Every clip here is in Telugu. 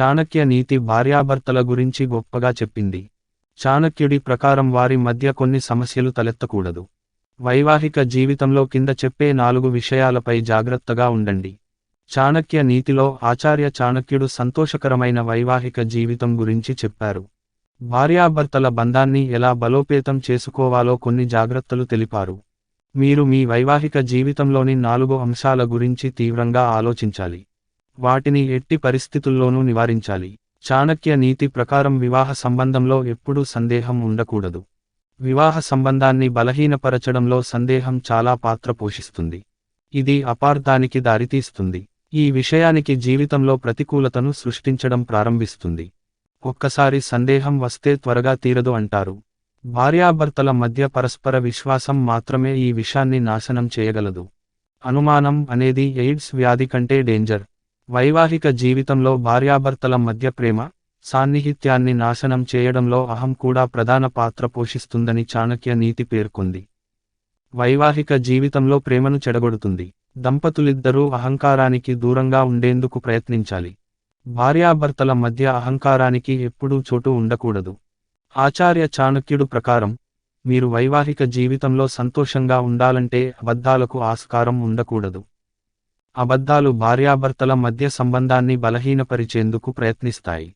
చాణక్య నీతి భార్యాభర్తల గురించి గొప్పగా చెప్పింది. చాణక్యుడి ప్రకారం వారి మధ్య కొన్ని సమస్యలు తలెత్తకూడదు. వైవాహిక జీవితంలో కింద చెప్పే నాలుగు విషయాలపై జాగ్రత్తగా ఉండండి. చాణక్య నీతిలో ఆచార్య చాణక్యుడు సంతోషకరమైన వైవాహిక జీవితం గురించి చెప్పారు. భార్యాభర్తల బంధాన్ని ఎలా బలోపేతం చేసుకోవాలో కొన్ని జాగ్రత్తలు తెలిపారు. మీరు మీ వైవాహిక జీవితంలోని నాలుగు అంశాల గురించి తీవ్రంగా ఆలోచించాలి. వాటిని ఎట్టి పరిస్థితుల్లోనూ నివారించాలి. చాణక్య నీతి ప్రకారం వివాహ సంబంధంలో ఎప్పుడూ సందేహం ఉండకూడదు. వివాహ సంబంధాన్ని బలహీనపరచడంలో సందేహం చాలా పాత్ర పోషిస్తుంది. ఇది అపార్థానికి దారితీస్తుంది. ఈ విషయానికి జీవితంలో ప్రతికూలతను సృష్టించడం ప్రారంభిస్తుంది. ఒక్కసారి సందేహం వస్తే త్వరగా తీరదు అంటారు. భార్యాభర్తల మధ్య పరస్పర విశ్వాసం మాత్రమే ఈ విషాన్ని నాశనం చేయగలదు. అనుమానం అనేది ఎయిడ్స్ వ్యాధి కంటే డేంజర్. వైవాహిక జీవితంలో భార్యాభర్తల మధ్య ప్రేమ సాన్నిహిత్యాన్ని నాశనం చేయడంలో అహం కూడా ప్రధాన పాత్ర పోషిస్తుందని చాణక్య నీతి పేర్కొంది. వైవాహిక జీవితంలో ప్రేమను చెడగొడుతుంది. దంపతులిద్దరూ అహంకారానికి దూరంగా ఉండేందుకు ప్రయత్నించాలి. భార్యాభర్తల మధ్య అహంకారానికి ఎప్పుడూ చోటు ఉండకూడదు. ఆచార్య చాణక్యుడు ప్రకారం మీరు వైవాహిక జీవితంలో సంతోషంగా ఉండాలంటే అబద్ధాలకు ఆస్కారం ఉండకూడదు. అబద్ధాలు భార్యాభర్తల మధ్య సంబంధాన్ని బలహీనపరిచేందుకు ప్రయత్నిస్తాయి.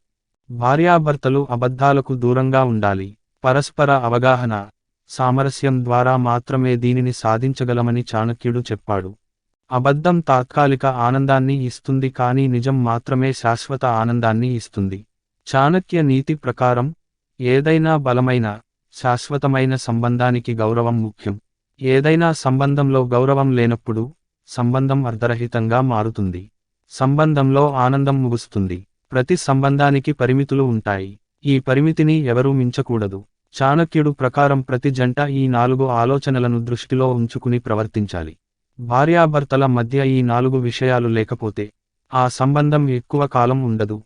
భార్యాభర్తలు అబద్ధాలకు దూరంగా ఉండాలి. పరస్పర అవగాహన సామరస్యం ద్వారా మాత్రమే దీనిని సాధించగలమని చాణక్యుడు చెప్పాడు. అబద్ధం తాత్కాలిక ఆనందాన్ని ఇస్తుంది కానీ నిజం మాత్రమే శాశ్వత ఆనందాన్ని ఇస్తుంది. చాణక్య నీతి ప్రకారం ఏదైనా బలమైన శాశ్వతమైన సంబంధానికి గౌరవం ముఖ్యం. ఏదైనా సంబంధంలో గౌరవం లేనప్పుడు సంబంధం అర్ధరహితంగా మారుతుంది. సంబంధంలో ఆనందం ముగుస్తుంది. ప్రతి సంబంధానికి పరిమితులు ఉంటాయి. ఈ పరిమితిని ఎవరూ మించకూడదు. చాణక్యుడు ప్రకారం ప్రతి జంట ఈ నాలుగు ఆలోచనలను దృష్టిలో ఉంచుకుని ప్రవర్తించాలి. భార్యాభర్తల మధ్య ఈ నాలుగు విషయాలు లేకపోతే ఆ సంబంధం ఎక్కువ కాలం ఉండదు.